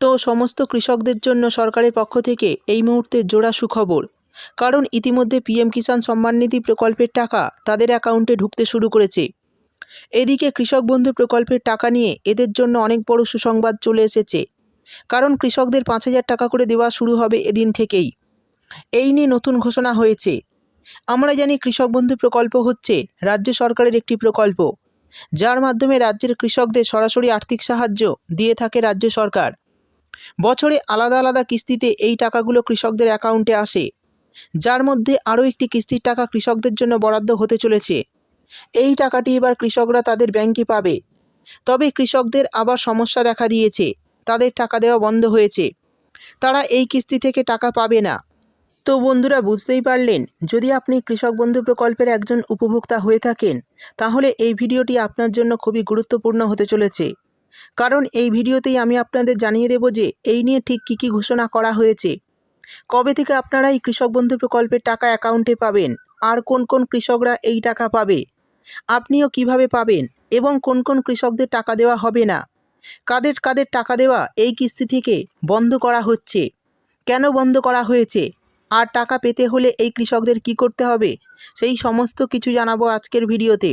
তো সমস্ত কৃষকদের জন্য সরকারের পক্ষ থেকে এই মুহূর্তে জোড়া সুখবর। কারণ ইতিমধ্যে পিএম কিষাণ সম্মান নিধি প্রকল্পের টাকা তাদের অ্যাকাউন্টে ঢুকতে শুরু করেছে। এদিকে কৃষক বন্ধু প্রকল্পের টাকা নিয়ে এদের জন্য অনেক বড় সুসংবাদ চলে এসেছে। কারণ কৃষকদের পাঁচ হাজার টাকা করে দেওয়া শুরু হবে এদিন থেকেই। এই নিয়ে নতুন ঘোষণা হয়েছে। আমরা জানি কৃষক বন্ধু প্রকল্প হচ্ছে রাজ্য সরকারের একটি প্রকল্প। যার মাধ্যমে রাজ্যের কৃষকদের সরাসরি আর্থিক সাহায্য দিয়ে থাকে রাজ্য সরকার। বছরে আলাদা আলাদা কিস্তিতে এই টাকাগুলো কৃষকদের অ্যাকাউন্টে আসে। যার মধ্যে আরও একটি কিস্তির টাকা কৃষকদের জন্য বরাদ্দ হতে চলেছে। এই টাকাটি এবার কৃষকরা তাদের ব্যাংকে পাবে। তবে কৃষকদের আবার সমস্যা দেখা দিয়েছে। তাদের টাকা দেওয়া বন্ধ হয়েছে। তারা এই কিস্তি থেকে টাকা পাবে না। তো বন্ধুরা, বুঝতেই পারলেন? যদি আপনি কৃষক বন্ধু প্রকল্পের একজন উপভোক্তা হয়ে থাকেন, তাহলে এই ভিডিওটি আপনার জন্য খুবই গুরুত্বপূর্ণ হতে চলেছে। কারণ এই ভিডিওতেই আমি আপনাদের জানিয়ে দেব যে এই নিয়ে ঠিক কী কী ঘোষণা করা হয়েছে। কবে থেকে আপনারা এই কৃষক বন্ধু প্রকল্পের টাকা অ্যাকাউন্টে পাবেন? আর কোন কোন কৃষকরা এই টাকা পাবে? আপনিও কীভাবে পাবেন? এবং কোন কোন কৃষকদের টাকা দেওয়া হবে না? কাদের কাদের টাকা দেওয়া এই কিস্তি থেকে বন্ধ করা হচ্ছে? কেন বন্ধ করা হয়েছে? আর টাকা পেতে হলে এই কৃষকদের কি করতে হবে? সেই সমস্ত কিছু জানাব আজকের ভিডিওতে।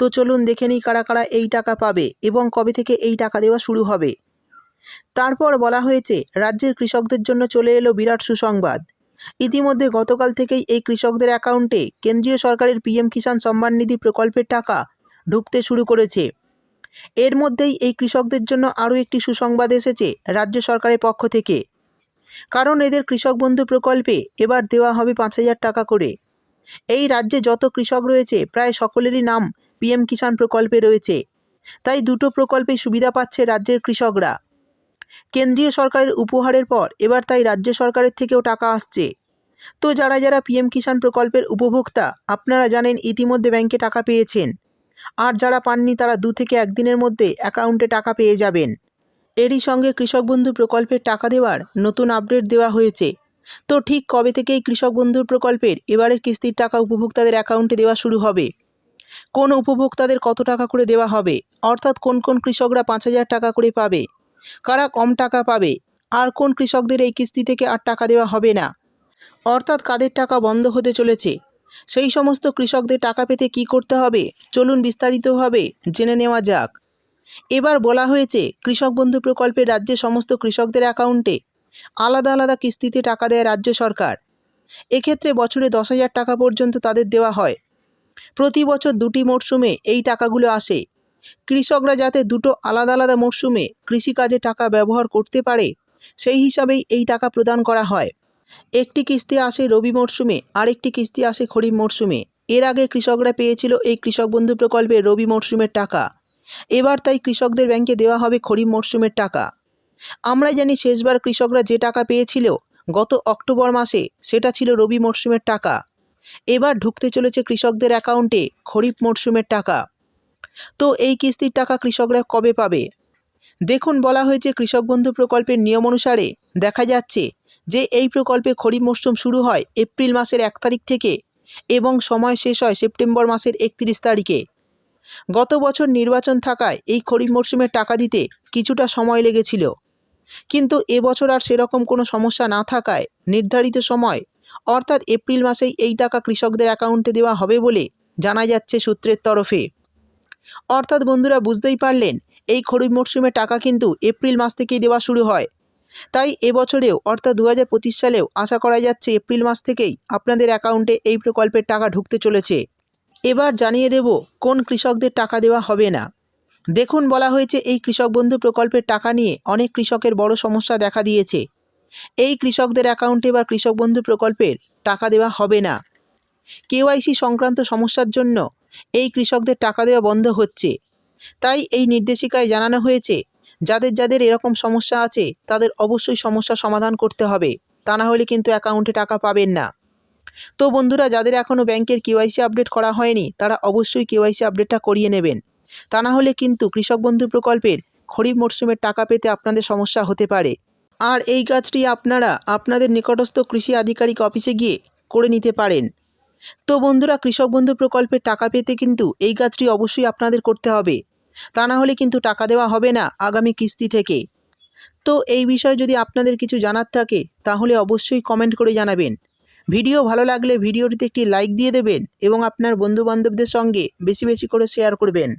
তো চলুন দেখে নিই কারা কারা এই টাকা পাবে এবং কবে থেকে এই টাকা দেওয়া শুরু হবে। তারপর বলা হয়েছে, রাজ্যের কৃষকদের জন্য চলে এলো বিরাট সুসংবাদ। ইতিমধ্যে গতকাল থেকেই এই কৃষকদের অ্যাকাউন্টে কেন্দ্রীয় সরকারের পিএম কিষাণ সম্মান নিধি প্রকল্পের টাকা ঢুকতে শুরু করেছে। এর মধ্যেই এই কৃষকদের জন্য আরও একটি সুসংবাদ এসেছে রাজ্য সরকারের পক্ষ থেকে। কারণ এদের কৃষক বন্ধু প্রকল্পে এবার দেওয়া হবে পাঁচ হাজার টাকা করে। এই রাজ্যে যত কৃষক রয়েছে, প্রায় সকলেরই নাম পিএম কিষাণ প্রকল্পে রয়েছে। তাই দুটো প্রকল্পে সুবিধা পাচ্ছে রাজ্যের কৃষকরা। কেন্দ্রীয় সরকারের উপহারের পর এবার তাই রাজ্য সরকারের থেকেও টাকা আসছে। তো যারা যারা পিএম কিষাণ প্রকল্পের উপভোক্তা, আপনারা জানেন ইতিমধ্যে ব্যাংকে টাকা পেয়েছেন। আর যারা পাননি তারা দু থেকে একদিনের মধ্যে অ্যাকাউন্টে টাকা পেয়ে যাবেন। এরই সঙ্গে কৃষক বন্ধু প্রকল্পের টাকা দেওয়ার নতুন আপডেট দেওয়া হয়েছে। তো ঠিক কবে থেকেই কৃষক বন্ধুর প্রকল্পের এবারের কিস্তির টাকা উপভোক্তাদের অ্যাকাউন্টে দেওয়া শুরু হবে? কোন উপভোক্তাদের কত টাকা করে দেওয়া হবে? অর্থাৎ কোন কোন কৃষকরা পাঁচ হাজার টাকা করে পাবে? কারা কম টাকা পাবে? আর কোন কৃষকদের এই কিস্তি থেকে আর টাকা দেওয়া হবে না? অর্থাৎ কাদের টাকা বন্ধ হতে চলেছে? সেই সমস্ত কৃষকদের টাকা পেতে কি করতে হবে? চলুন বিস্তারিতভাবে জেনে নেওয়া যাক। এবার বলা হয়েছে, কৃষক বন্ধু প্রকল্পে রাজ্যের সমস্ত কৃষকদের অ্যাকাউন্টে আলাদা আলাদা কিস্তিতে টাকা দেয় রাজ্য সরকার। এক্ষেত্রে বছরে দশ হাজার টাকা পর্যন্ত তাদের দেওয়া হয়। প্রতি বছর দুটি মরশুমে এই টাকাগুলো আসে। কৃষকরা যাতে দুটো আলাদা আলাদা মরশুমে কৃষিকাজে টাকা ব্যবহার করতে পারে, সেই হিসাবেই এই টাকা প্রদান করা হয়। একটি কিস্তি আসে রবি মরশুমে, আরেকটি কিস্তি আসে খরিফ মরশুমে। এর আগে কৃষকরা পেয়েছিল এই কৃষক বন্ধু প্রকল্পে রবি মরশুমের টাকা। এবার তাই কৃষকদের ব্যাংকে দেওয়া হবে খরিফ মরশুমের টাকা। আমরা জানি শেষবার কৃষকরা যে টাকা পেয়েছিল, গত অক্টোবর মাসে সেটা ছিল রবি মরশুমের টাকা। এবার ঢুকতে চলেছে কৃষকদের অ্যাকাউন্টে খরিফ মরশুমের টাকা। তো এই কিস্তির টাকা কৃষকরা কবে পাবে? দেখুন, বলা হয়েছে কৃষক বন্ধু প্রকল্পের নিয়ম অনুসারে দেখা যাচ্ছে যে এই প্রকল্পে খরিফ মরশুম শুরু হয় এপ্রিল মাসের এক তারিখ থেকে এবং সময় শেষ হয় সেপ্টেম্বর মাসের একত্রিশ তারিখে। গত বছর নির্বাচন থাকায় এই খরিফ মরশুমের টাকা দিতে কিছুটা সময় লেগেছিল। কিন্তু এবছর আর সেরকম কোনো সমস্যা না থাকায় নির্ধারিত সময় অর্থাৎ এপ্রিল মাসেই এই টাকা কৃষকদের অ্যাকাউন্টে দেওয়া হবে বলে জানা যাচ্ছে সূত্রের তরফে। অর্থাৎ বন্ধুরা, বুঝতেই পারলেন, এই খরিফ মরশুমে টাকা কিন্তু এপ্রিল মাস থেকেই দেওয়া শুরু হয়। তাই এবছরেও, অর্থাৎ দু হাজার পঁচিশ সালেও আশা করা যাচ্ছে এপ্রিল মাস থেকেই আপনাদের অ্যাকাউন্টে এই প্রকল্পের টাকা ঢুকতে চলেছে। এবার জানিয়ে দেব, কোন কৃষকদের টাকা দেওয়া হবে না। দেখুন, বলা হয়েছে এই কৃষক বন্ধু প্রকল্পের টাকা নিয়ে অনেক কৃষকের বড় সমস্যা দেখা দিয়েছে। এই কৃষকদের অ্যাকাউন্টে বা কৃষক বন্ধু প্রকল্পের টাকা দেওয়া হবে না। কেওয়াইসি সংক্রান্ত সমস্যার জন্য এই কৃষকদের টাকা দেওয়া বন্ধ হচ্ছে। তাই এই নির্দেশিকায় জানানো হয়েছে, যাদের যাদের এরকম সমস্যা আছে, তাদের অবশ্যই সমস্যা সমাধান করতে হবে। তা না হলে কিন্তু অ্যাকাউন্টে টাকা পাবেন না। তো বন্ধুরা, যাদের এখনও ব্যাংকের কেওয়াইসি আপডেট করা হয়নি, তারা অবশ্যই কেওয়াইসি আপডেটটা করিয়ে নেবেন। তা না হলে কিন্তু কৃষক বন্ধু প্রকল্পের খরিফ মরশুমের টাকা পেতে আপনাদের সমস্যা হতে পারে। আর এই কাজটি আপনারা আপনাদের নিকটস্থ কৃষি আধিকারিক অফিসে গিয়ে করে নিতে পারেন। তো বন্ধুরা, কৃষক বন্ধু প্রকল্পের টাকা পেতে কিন্তু এই কাজটি অবশ্যই আপনাদের করতে হবে। তা না হলে কিন্তু টাকা দেওয়া হবে না আগামী কিস্তি থেকে। তো এই বিষয়ে যদি আপনাদের কিছু জানার থাকে, তাহলে অবশ্যই কমেন্ট করে জানাবেন। ভিডিও ভালো লাগলে ভিডিওটিতে একটি লাইক দিয়ে দেবেন এবং আপনার বন্ধুবান্ধবদের সঙ্গে বেশি বেশি করে শেয়ার করবেন।